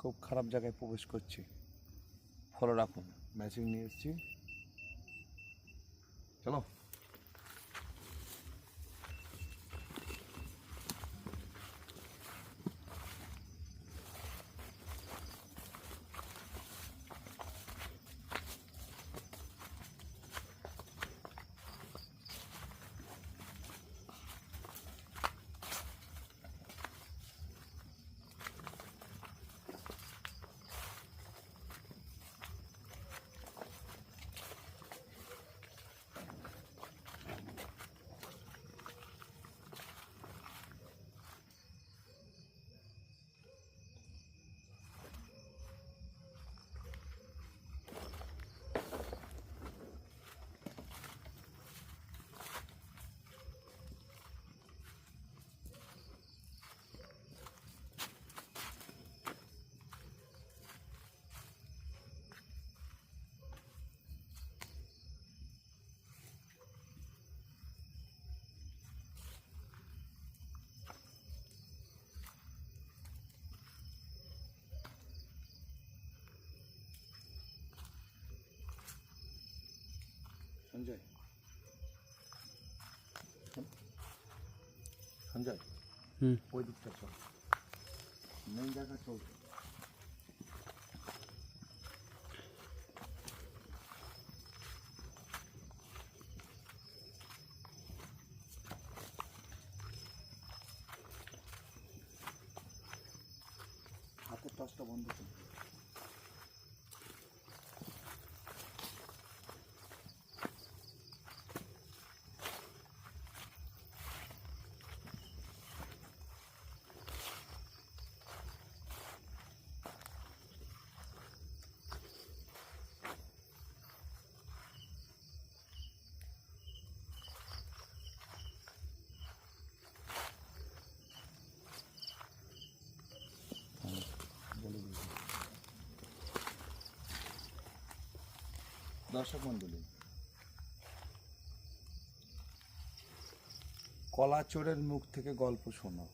খুব খারাপ জায়গায় প্রবেশ করছে। ফলো রাখুন। ম্যাচিং নিয়ে এসেছি। চলো। সঞ্জয়। সঞ্জয় হুম। ওই দিকটা চল। মেন জায়গা চল। হাতের টসটা বন্ধ কর বলে দিই দর্শক কলা চোরের মুখ থেকে গল্প শোনো।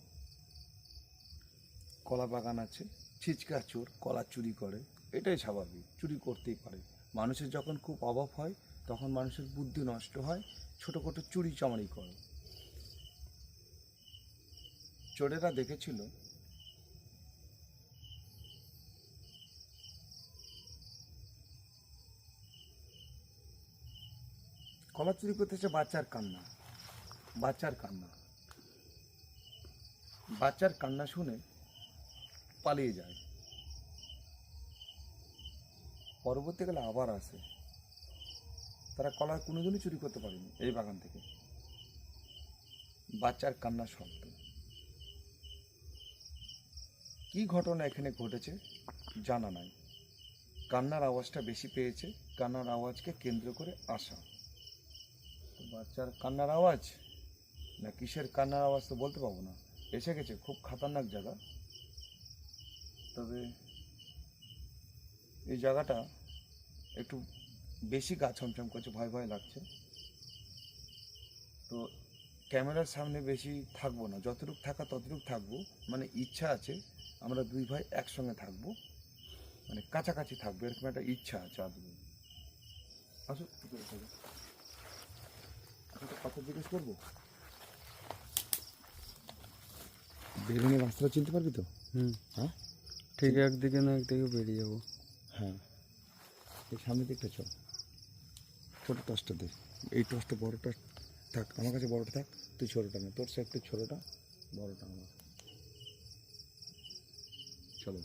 কলা বাগান আছে, ছিচকা চোর কলা চুরি করে, এটাই স্বাভাবিক, চুরি করতেই পারে। মানুষের যখন খুব অভাব হয়, তখন মানুষের বুদ্ধি নষ্ট হয় ছোটো ছোটোখাটো চুরি চামারি করে। চোরেরা দেখেছিল কলা চুরি করতেছে বাচ্চার কান্না বাচ্চার কান্না। বাচ্চার কান্না শুনে পালিয়ে যায়। পরবর্তীকালে আবার আসে। তারা কলা কোনোদিনই চুরি করতে পারেনি এই বাগান থেকে। বাচ্চার কান্না শব্দ কি ঘটনা এখানে ঘটেছে জানা নাই। কান্নার আওয়াজটা বেশি পেয়েছে, কান্নার আওয়াজকে কেন্দ্র করে আসা। বাচ্চার কান্নার আওয়াজ? না, কিসের কান্নার আওয়াজ তো বলতে পারব না। এসে গেছে, খুব খাতারনাক জায়গা। তবে এই জায়গাটা একটু বেশি গা ছমছম করছে, ভয় ভয় লাগছে। তো ক্যামেরার সামনে বেশি থাকব না। যতটুকু থাকা ততটুকু থাকব। মানে ইচ্ছা আছে, আমরা দুই ভাই একসঙ্গে থাকব। মানে কাছাকাছি থাকব, এরকম একটা ইচ্ছা আছে আদৌ। আসো ভিতরে থাকো। একটা কথা জিজ্ঞেস করব? বেরোনোর রাস্তাটা চিনতে পারবি তো? হুম। হ্যাঁ? ঠিক একদিকে না একদিকে বেরিয়ে যাব। হ্যাঁ। এই সামনের দিকটা চল। ছোটো টসটা দে। এই টসটা বড় টস থাক। আমার কাছে বড়টা থাক। তুই ছোটোটা না। তোর সাইডটা ছোটোটা বড়টা আমার। চলো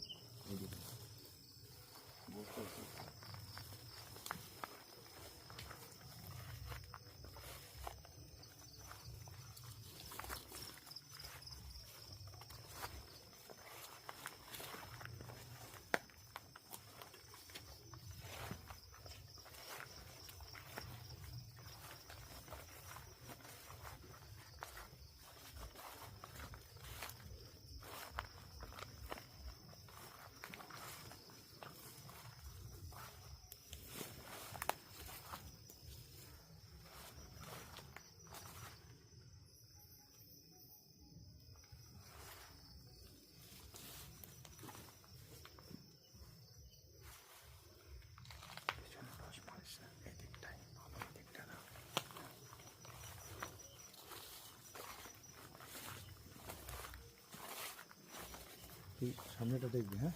তুই সামনেটা দেখবি হ্যাঁ?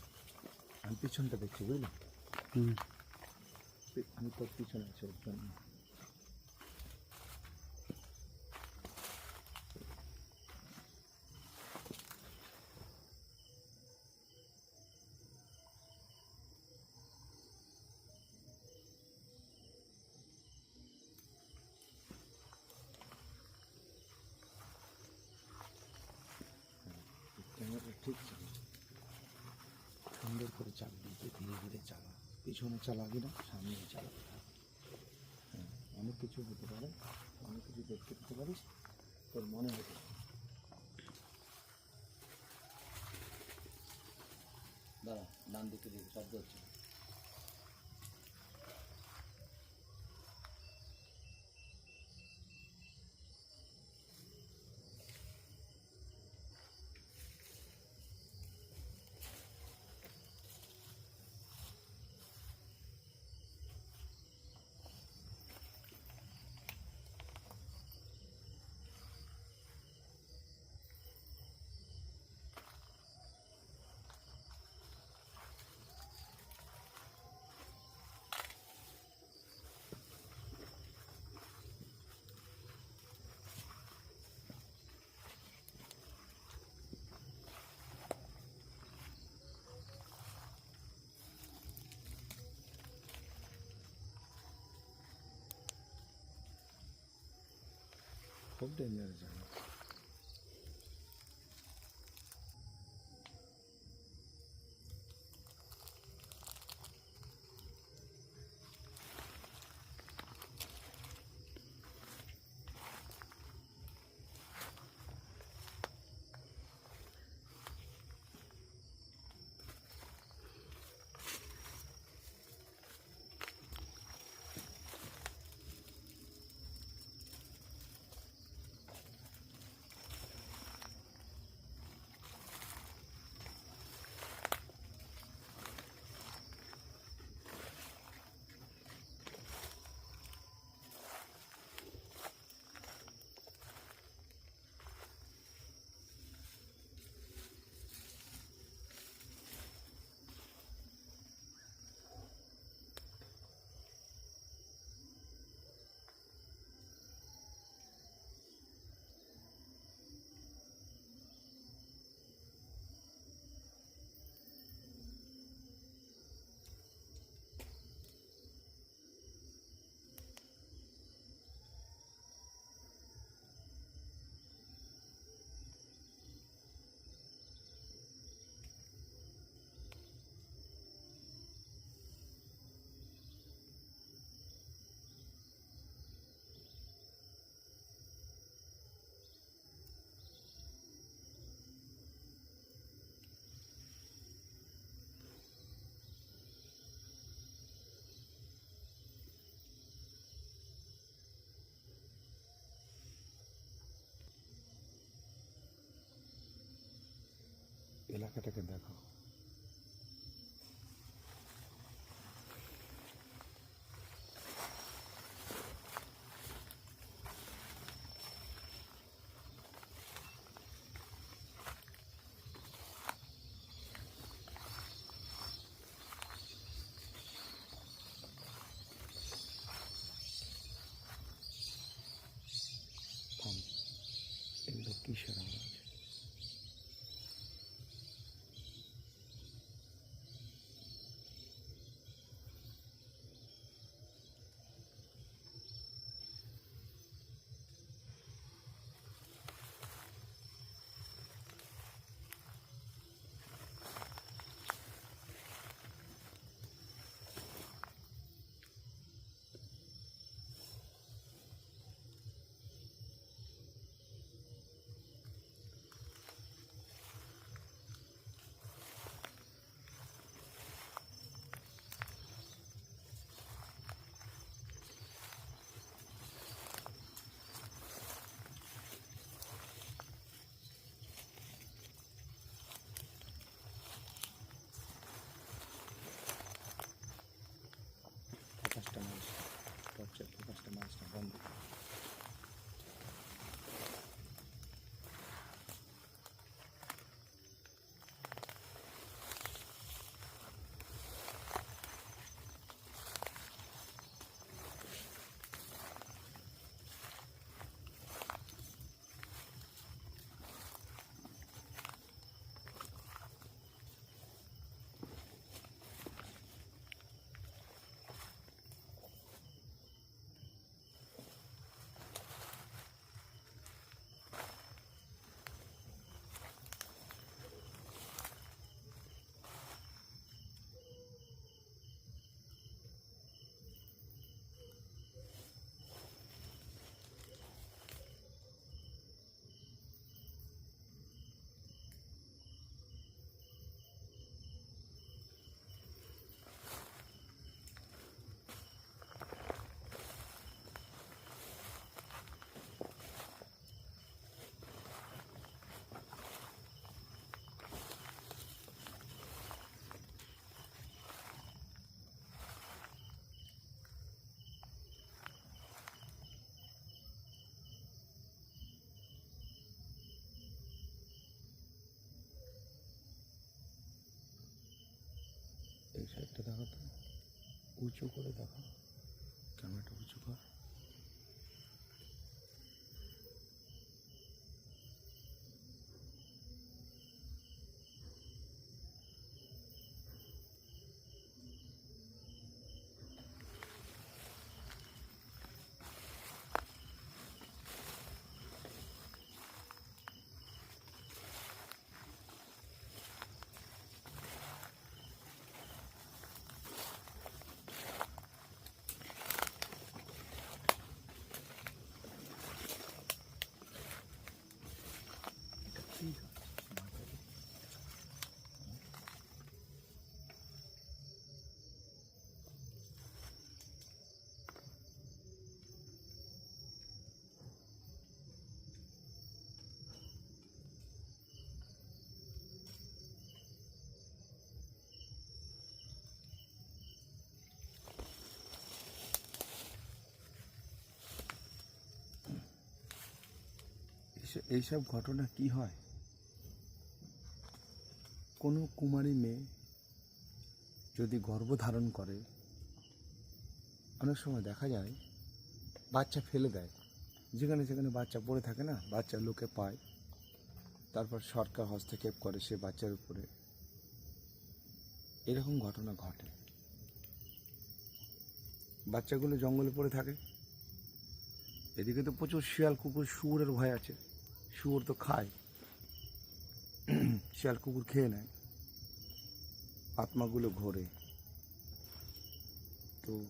আমি পিছনটা দেখছি বুঝলি? আমি তোর পিছনে আছি ওর জন্য ঠিক চালা সুন্দর করে চালাবি তুই ধীরে ধীরে চালা। পিছনে চালাবি না সামনে চালাবি হ্যাঁ অনেক কিছু হতে পারে, অনেক কিছু দেখতে পেতে পারিস, তোর মনে হতে। দাঁড়া, ডান দিকে দিকে শব্দ হচ্ছে। খুব ডেঞ্জার জায়গা এলাকাটাকে দেখো కస్టమైజ్ టాప్ చెప్పు కస్టమైజ్ బంధు সাইডটা দেখো তো উঁচু করে দেখো। ক্যামেরাটা উঁচু কর এইস- এইসব ঘটনা কি হয়? কোনো কুমারী মেয়ে যদি গর্ভধারণ করে, অনেক সময় দেখা যায় বাচ্চা ফেলে দেয়। যেখানে সেখানে বাচ্চা পড়ে থাকে না, বাচ্চা লোকে পায়। তারপর সরকার হস্তক্ষেপ করে সে বাচ্চার উপরে। এরকম ঘটনা ঘটে। বাচ্চাগুলো জঙ্গলে পড়ে থাকে। এদিকে তো প্রচুর শিয়াল, কুকুর, শুয়োরের ভয় আছে। শুয়োর তো খায়। শিয়াল কুকুর খেয়ে নেয়। আত্মাগুলো ঘোরে। তো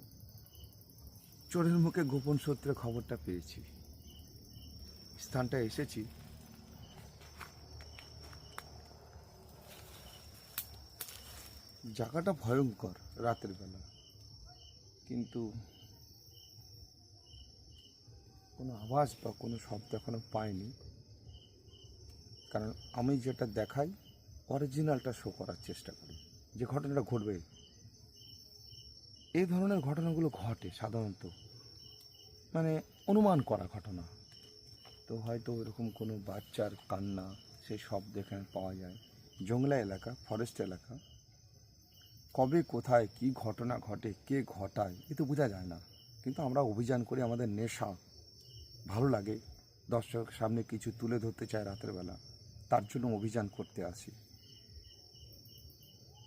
চোরের মুখে গোপন সূত্রে খবরটা পেয়েছি। স্থানটা এসেছি। জায়গাটা ভয়ঙ্কর রাতের বেলা। কিন্তু কোনো আওয়াজ বা কোনো শব্দ এখনও পাইনি। কারণ আমি যেটা দেখাই অরিজিনালটা শো করার চেষ্টা করি। যে ঘটনাটা ঘটবে, এই ধরনের ঘটনাগুলো ঘটে সাধারণত। মানে অনুমান করা ঘটনা। তো হয়তো এরকম কোনো বাচ্চার কান্না সেই শব্দ এখানে পাওয়া যায়। জংলা এলাকা ফরেস্ট এলাকা। কবে, কোথায়, কি ঘটনা ঘটে, কে ঘটায়, এ তো বোঝা যায় না। কিন্তু আমরা অভিযান করি, আমাদের নেশা ভালো লাগে। দর্শক সামনে কিছু তুলে ধরতে চায় রাতের বেলা। তার জন্য অভিযান করতে আসি।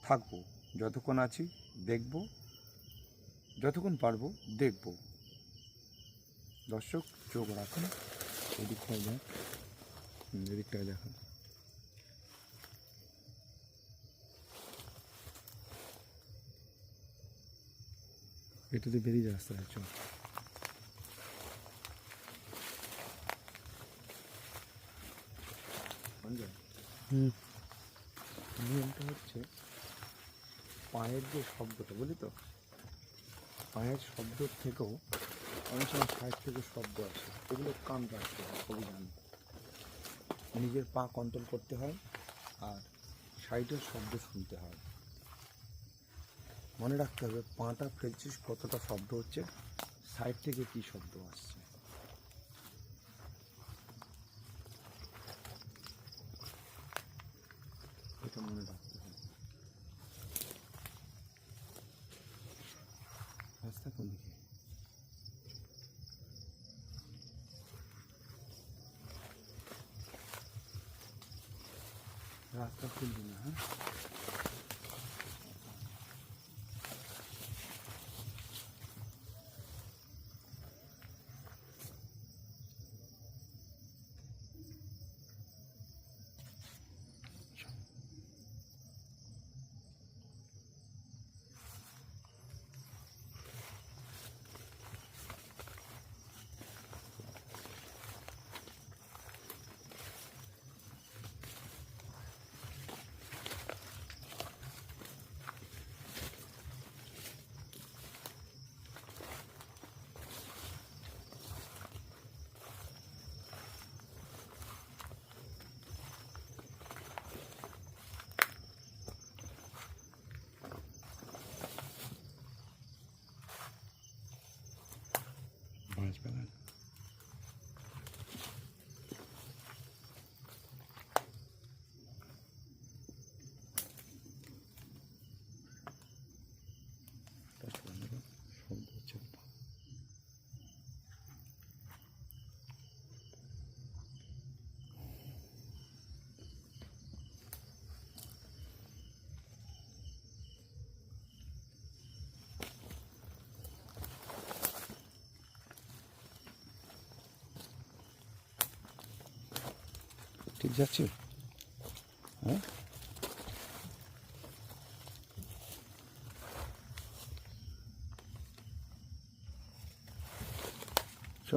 থাকব যতক্ষণ আছি দেখব যতক্ষণ পারব দেখব। দর্শক চোখ রাখুন এদিকটায় দেখ হুম, এদিকটায় দেখুন। এটাতে বেরিয়ে রাস্তা চল অঞ্জন হুম নিয়মটা হচ্ছে পায়ের যে শব্দটা, বুঝলি তো? পায়ের শব্দ থেকেও অনেক সময় সাইড থেকে শব্দ আসে। এগুলো কান রাখতে হয় অভিযান নিজের পা কন্ট্রোল করতে হয় আর সাইডের শব্দ শুনতে হয়। মনে রাখতে হবে, পাটা ফেলছিস কতটা শব্দ হচ্ছে, সাইড থেকে কী শব্দ আসছে এটা মনে রাখতে হবে রাস্তা কোন দিকে রাস্তা খুলবি না হ্যাঁ Thanks, brother. ঠিক যাচ্ছে। হ্যাঁ? চ